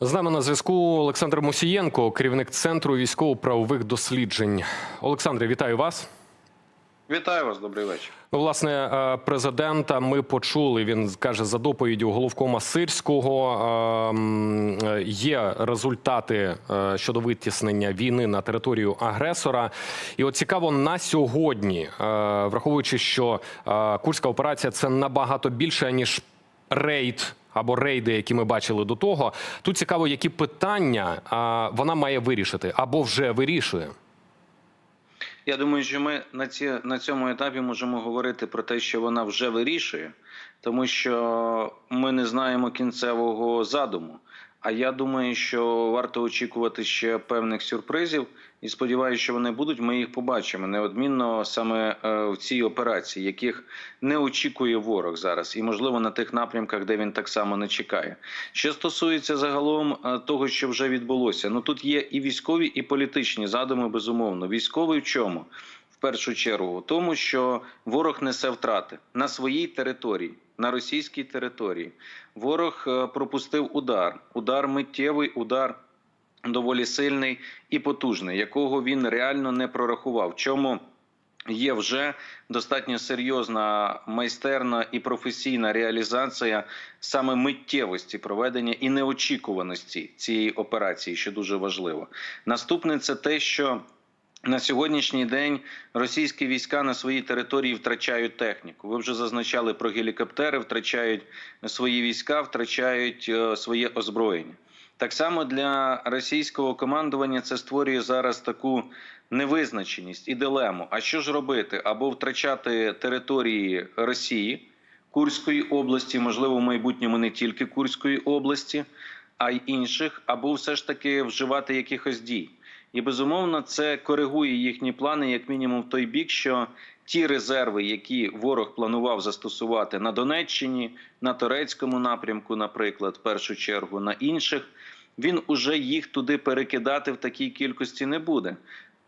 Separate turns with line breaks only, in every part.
З нами на зв'язку Олександр Мусієнко, керівник центру військово-правових досліджень. Олександре, вітаю вас.
Вітаю вас, добрий вечір.
Ну, власне, е, президента ми почули. Він каже за доповіддю головкома Сирського. е, е, Є результати щодо витіснення війни на територію агресора. І от цікаво на сьогодні, враховуючи, що курська операція це набагато більше ніж рейд. Або рейди, які ми бачили до того, тут цікаво, які питання а, вона має вирішити або вже вирішує.
Я думаю, що ми на ці на цьому етапі можемо говорити про те, що вона вже вирішує, тому що ми не знаємо кінцевого задуму. А я думаю, що варто очікувати ще певних сюрпризів, і сподіваюся, що вони будуть. Ми їх побачимо неодмінно саме е, в цій операції, яких не очікує ворог зараз, і можливо на тих напрямках, де він так само не чекає. Що стосується загалом е, того, що вже відбулося, ну тут є і військові, і політичні задуми. Безумовно, військовий в чому? В першу чергу, в тому, що ворог несе втрати на своїй території, на російській території. Ворог е, пропустив удар, удар миттєвий, удар доволі сильний і потужний, якого він реально не прорахував. Чому є вже достатньо серйозна майстерна і професійна реалізація саме миттєвості проведення і неочікуваності цієї операції, що дуже важливо. Наступне це те, що на сьогоднішній день російські війська на своїй території втрачають техніку. Ви вже зазначали про гелікоптери, втрачають свої війська, втрачають е, своє озброєння. Так само для російського командування це створює зараз таку невизначеність і дилему. А що ж робити? Або втрачати території Росії, Курської області, можливо, в майбутньому не тільки Курської області, а й інших, або все ж таки вживати якихось дій. І безумовно це коригує їхні плани, як мінімум, в той бік, що ті резерви, які ворог планував застосувати на Донеччині, на турецькому напрямку, наприклад, в першу чергу на інших, він уже їх туди перекидати в такій кількості не буде.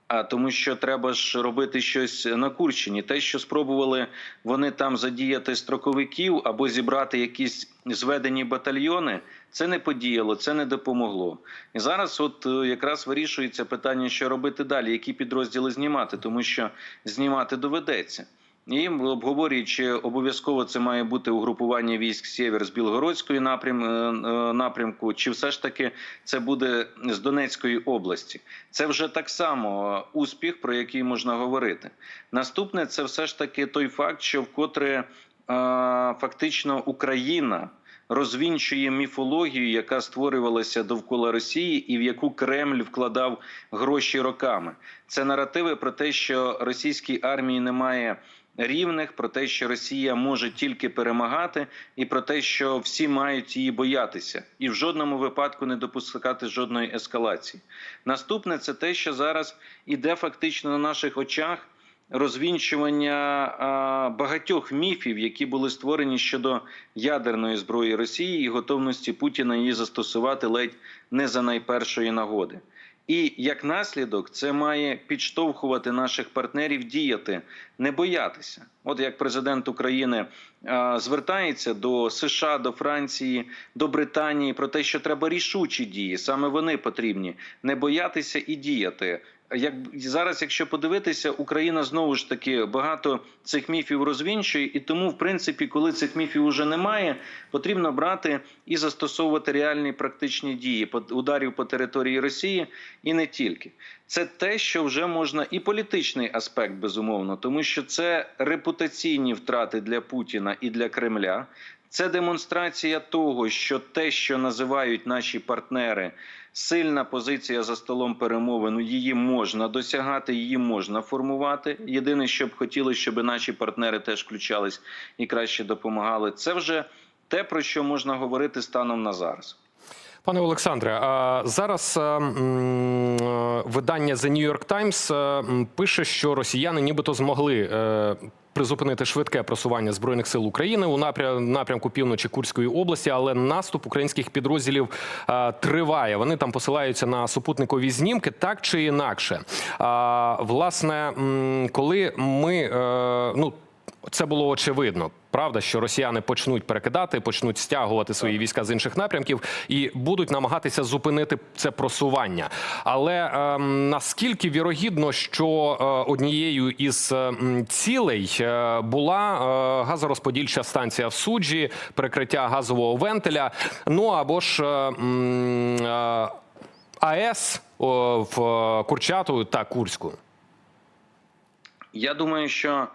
А тому, що треба ж робити щось на Курщині. Те, що спробували вони там задіяти строковиків або зібрати якісь зведені батальйони, це не подіяло, це не допомогло. І зараз, от е, якраз вирішується питання, що робити далі, які підрозділи знімати, тому що знімати доведеться. І обговорюють, чи обов'язково це має бути угрупування військ Сєвєр з Білгородської напрям, е, е, напрямку, чи все ж таки це буде з Донецької області. Це вже так само е, успіх, про який можна говорити. Наступне це все ж таки той факт, що вкотре фактично Україна. Розвінчує міфологію, яка створювалася довкола Росії, і в яку Кремль вкладав гроші роками. Це наративи про те, що російській армії немає рівних, про те, що Росія може тільки перемагати, і про те, що всі мають її боятися, і в жодному випадку не допускати жодної ескалації. Наступне це те, що зараз іде фактично на наших очах. Розвінчування багатьох міфів, які були створені щодо ядерної зброї Росії і готовності Путіна її застосувати ледь не за найпершої нагоди. І як наслідок це має підштовхувати наших партнерів діяти, не боятися. От як президент України а, звертається до США, до Франції, до Британії про те, що треба рішучі дії, саме вони потрібні, не боятися і діяти. Як зараз, якщо подивитися, Україна знову ж таки багато цих міфів розвінчує, і тому, в принципі, коли цих міфів уже немає, потрібно брати і застосовувати реальні практичні дії ударів по території Росії і не тільки. Це те, що вже можна, і політичний аспект безумовно, тому що це репутаційні втрати для Путіна і для Кремля. Це демонстрація того, що те, що називають наші партнери, сильна позиція за столом перемовин, її можна досягати, її можна формувати. Єдине, що б хотіли, щоб наші партнери теж включались і краще допомагали. Це вже те, про що можна говорити станом на зараз.
Пане Олександре, зараз е, е, видання The New York Times е, пише, що росіяни нібито змогли призупинити швидке просування збройних сил України у напря- напрямку півночі Курської області, але наступ українських підрозділів триває. Вони там посилаються на супутникові знімки, так чи інакше. Власне, коли ми е, ну. Це було очевидно, правда, що росіяни почнуть перекидати, почнуть стягувати свої війська з інших напрямків і будуть намагатися зупинити це просування. Але ем, наскільки вірогідно, що е, однією із е, цілей е, була е, газорозподільча станція в суджі, перекриття газового вентиля, ну або ж е, е, АЕС в е, Курчату та Курську.
Я думаю, що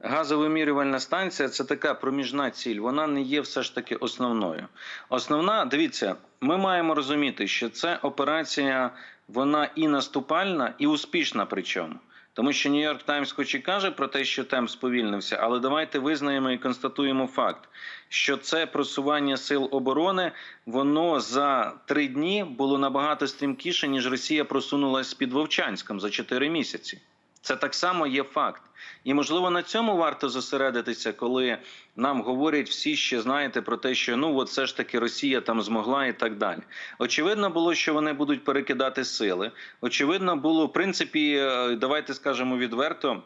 газовимірювальна станція це така проміжна ціль. Вона не є все ж таки основною. Основна, дивіться, ми маємо розуміти, що це операція, вона і наступальна, і успішна. Причому. Тому що Нью-Йорк Таймс хоч і каже про те, що темп сповільнився, але давайте визнаємо і констатуємо факт, що це просування сил оборони воно за три дні було набагато стрімкіше, ніж Росія просунулася під Вовчанськом за чотири місяці. Це так само є факт. І можливо на цьому варто зосередитися, коли нам говорять всі ще знаєте про те, що ну от все ж таки Росія там змогла і так далі. Очевидно було, що вони будуть перекидати сили. Очевидно було, в принципі, е, давайте скажемо відверто.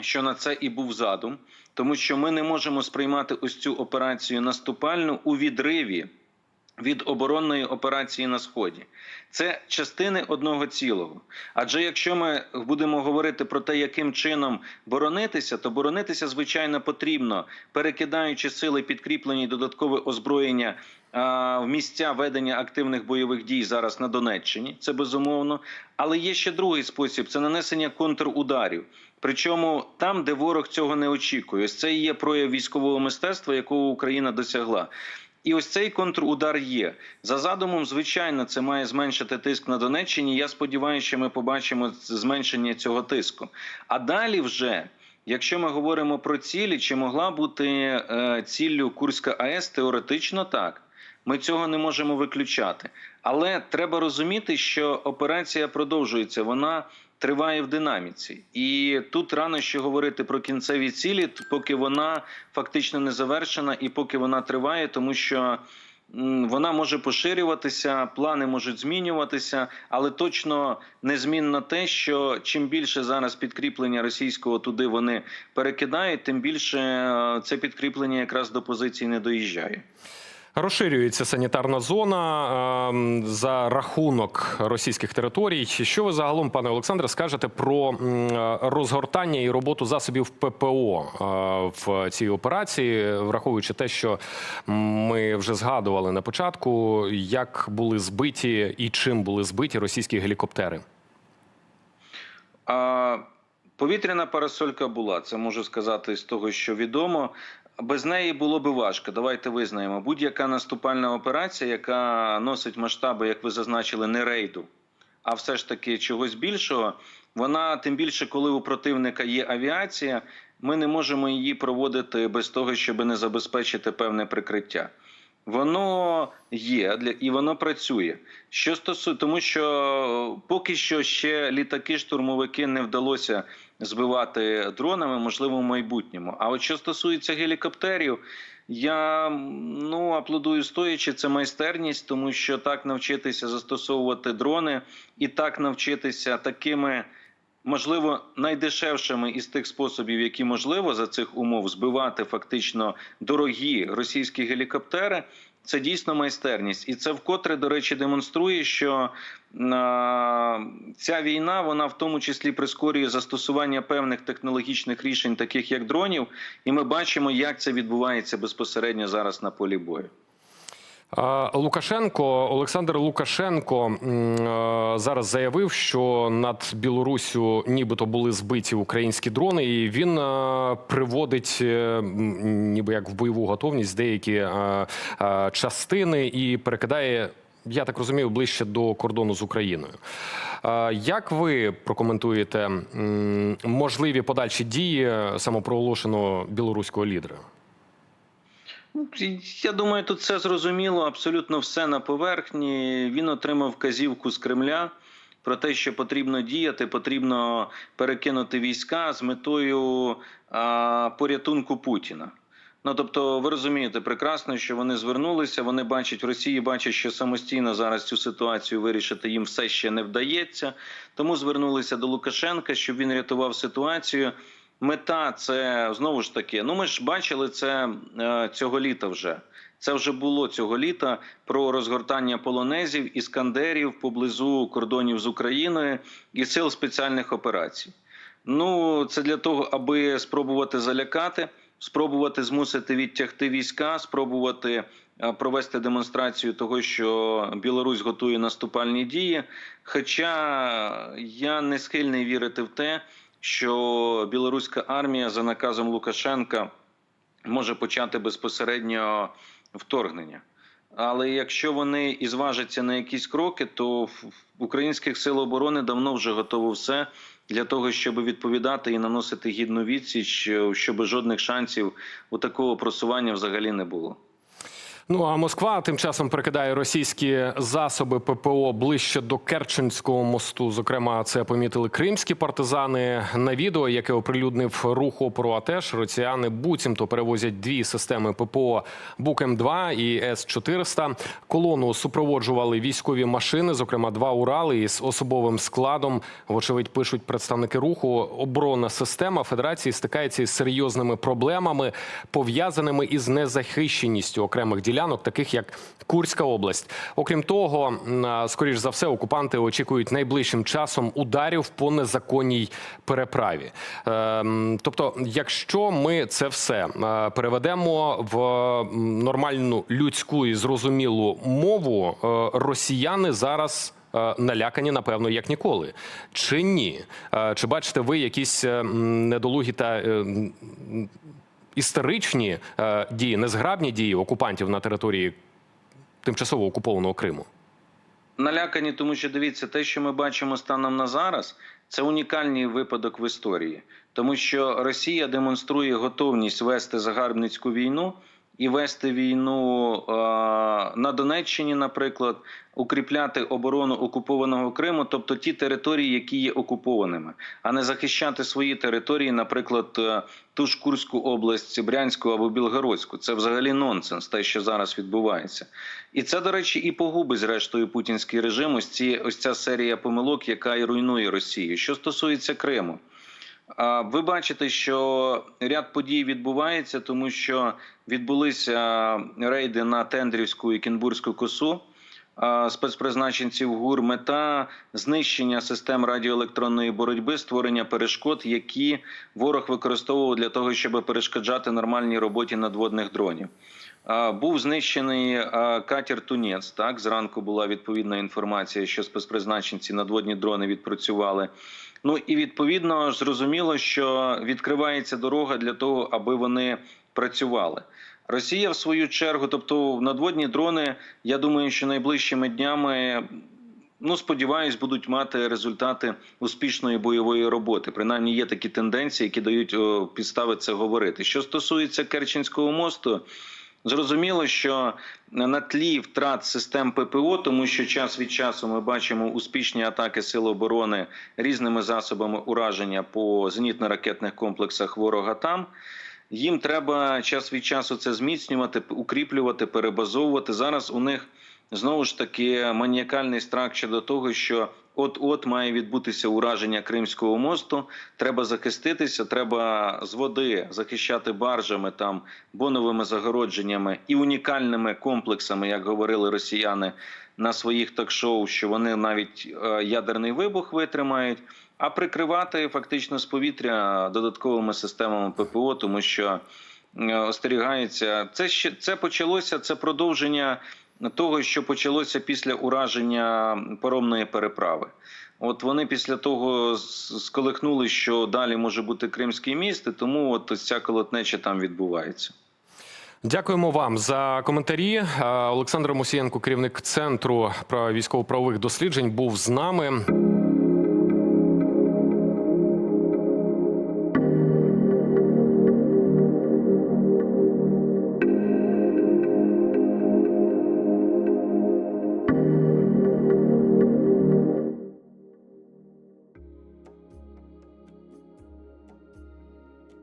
Що на це і був задум, тому що ми не можемо сприймати ось цю операцію наступальну у відриві від оборонної операції на сході. Це частини одного цілого. Адже якщо ми будемо говорити про те, яким чином боронитися, то боронитися звичайно потрібно, перекидаючи сили підкріплені додаткове озброєння. В місця ведення активних бойових дій зараз на Донеччині, це безумовно. Але є ще другий спосіб: це нанесення контрударів. Причому там, де ворог цього не очікує, це і є прояв військового мистецтва, якого Україна досягла. І ось цей контрудар є за задумом. Звичайно, це має зменшити тиск на Донеччині. Я сподіваюся, що ми побачимо зменшення цього тиску. А далі вже. Якщо ми говоримо про цілі, чи могла бути е, ціллю Курська АЕС, теоретично так. Ми цього не можемо виключати. Але треба розуміти, що операція продовжується, вона триває в динаміці. І тут рано ще говорити про кінцеві цілі, поки вона фактично не завершена і поки вона триває, тому що. Вона може поширюватися, плани можуть змінюватися, але точно незмінно те, що чим більше зараз підкріплення російського туди вони перекидають, тим більше е, це підкріплення якраз до позицій не доїжджає.
Розширюється санітарна зона ем, за рахунок російських територій. Що ви загалом, пане Олександре, скажете про розгортання і роботу засобів ППО е, в цій операції, враховуючи те, що ми вже згадували на початку, як були збиті і чим були збиті російські гелікоптери?
А, повітряна парасолька була, це можу сказати з того, що відомо. Без неї було би важко. Давайте визнаємо. Будь-яка наступальна операція, яка носить масштаби, як ви зазначили, не рейду, а все ж таки чогось більшого. Вона тим більше, коли у противника є авіація, ми не можемо її проводити без того, щоб не забезпечити певне прикриття. Воно є для і воно працює. Що стосує, тому що поки що ще літаки, штурмовики не вдалося збивати дронами, можливо, в майбутньому. А от що стосується гелікоптерів, я ну аплодую стоячи, це майстерність, тому що так навчитися застосовувати дрони і так навчитися такими. Можливо, найдешевшими із тих способів, які можливо за цих умов збивати фактично дорогі російські гелікоптери. Це дійсно майстерність, і це вкотре, до речі, демонструє, що ця війна вона в тому числі прискорює застосування певних технологічних рішень, таких як дронів, і ми бачимо, як це відбувається безпосередньо зараз на полі бою.
Лукашенко Олександр Лукашенко е, зараз заявив, що над Білоруссю нібито були збиті українські дрони, і він е, приводить, е, ніби як в бойову готовність, деякі частини і перекидає. Я так розумію, ближче до кордону з Україною. Як ви прокоментуєте можливі подальші дії самопроголошеного білоруського лідера?
Ну, Я думаю, тут все зрозуміло, абсолютно все на поверхні. Він отримав вказівку з Кремля про те, що потрібно діяти, потрібно перекинути війська з метою а, порятунку Путіна. Ну тобто, ви розумієте прекрасно, що вони звернулися. Вони бачать в Росії, бачать, що самостійно зараз цю ситуацію вирішити їм все ще не вдається. Тому звернулися до Лукашенка, щоб він рятував ситуацію. Мета це знову ж таки. Ну ми ж бачили це е, цього літа вже. Це вже було цього літа про розгортання полонезів іскандерів поблизу кордонів з Україною і сил спеціальних операцій. Ну це для того, аби спробувати залякати, спробувати змусити відтягти війська, спробувати е, провести демонстрацію того, що Білорусь готує наступальні дії. Хоча я не схильний вірити в те, що білоруська армія за наказом Лукашенка може почати безпосередньо вторгнення. Але якщо вони і зважаться на якісь кроки, то в українських сил оборони давно вже готово все для того, щоб відповідати і наносити гідну відсіч, щоб жодних шансів у такого просування взагалі не було.
Ну а Москва тим часом перекидає російські засоби ППО ближче до Керченського мосту. Зокрема, це помітили кримські партизани. На відео, яке оприлюднив рух опору АТЕШ, росіяни буцімто перевозять дві системи ППО Бук М2 і С 400 Колону супроводжували військові машини, зокрема два Урали із особовим складом. Вочевидь, пишуть представники руху. Оборонна система Федерації стикається із серйозними проблемами, пов'язаними із незахищеністю окремих ділянок, таких як Курська область. Окрім того, скоріш за все, окупанти очікують найближчим часом ударів по незаконній переправі. Ем, Тобто, якщо ми це все е, переведемо в нормальну людську і зрозумілу мову, е, росіяни зараз. е, Налякані, напевно, як ніколи. Чи ні? Е, Чи бачите ви якісь е, недолугі та е, історичні е, дії, незграбні дії окупантів на території тимчасово окупованого Криму?
Налякані, тому що дивіться, те, що ми бачимо станом на зараз, це унікальний випадок в історії, тому що Росія демонструє готовність вести загарбницьку війну і вести війну е, на Донеччині, наприклад, укріпляти оборону окупованого Криму, тобто ті території, які є окупованими, а не захищати свої території, наприклад, е, ту ж Курську область, Брянську або Білгородську. Це взагалі нонсенс, те, що зараз відбувається. І це, до речі, і погубить зрештою путінський режим. Ось ці ось ця серія помилок, яка і руйнує Росію. Що стосується Криму. Ви бачите, що ряд подій відбувається, тому що відбулися рейди на Тендрівську і Кінбурзьку косу спецпризначенців ГУР. Мета знищення систем радіоелектронної боротьби, створення перешкод, які ворог використовував для того, щоб перешкоджати нормальній роботі надводних дронів. Був знищений катер Тунець. Так зранку була відповідна інформація, що спецпризначенці надводні дрони відпрацювали. Ну і відповідно зрозуміло, що відкривається дорога для того, аби вони працювали. Росія, в свою чергу, тобто надводні дрони, я думаю, що найближчими днями. Ну, сподіваюсь, будуть мати результати успішної бойової роботи. Принаймні є такі тенденції, які дають підстави це говорити. Що стосується Керченського мосту, Зрозуміло, що на тлі втрат систем ППО, тому що час від часу ми бачимо успішні атаки Сил оборони різними засобами ураження по зенітно-ракетних комплексах ворога там. Їм треба час від часу це зміцнювати, укріплювати, перебазовувати. Зараз у них знову ж таки маніакальний страх щодо того, що от-от має відбутися ураження Кримського мосту. Треба захиститися, треба з води захищати баржами, там боновими загородженнями і унікальними комплексами, як говорили росіяни на своїх ток-шоу, що вони навіть е, ядерний вибух витримають. А прикривати фактично з повітря додатковими системами ППО, тому що е, остерігаються. Це ще це почалося. Це продовження того, що почалося після ураження паромної переправи. От вони після того сколихнули, що далі може бути Кримський міст, тому от ось ця колотнеча там відбувається.
Дякуємо вам за коментарі. Е, Олександр Мусієнко, керівник центру військово-правових досліджень, був з нами.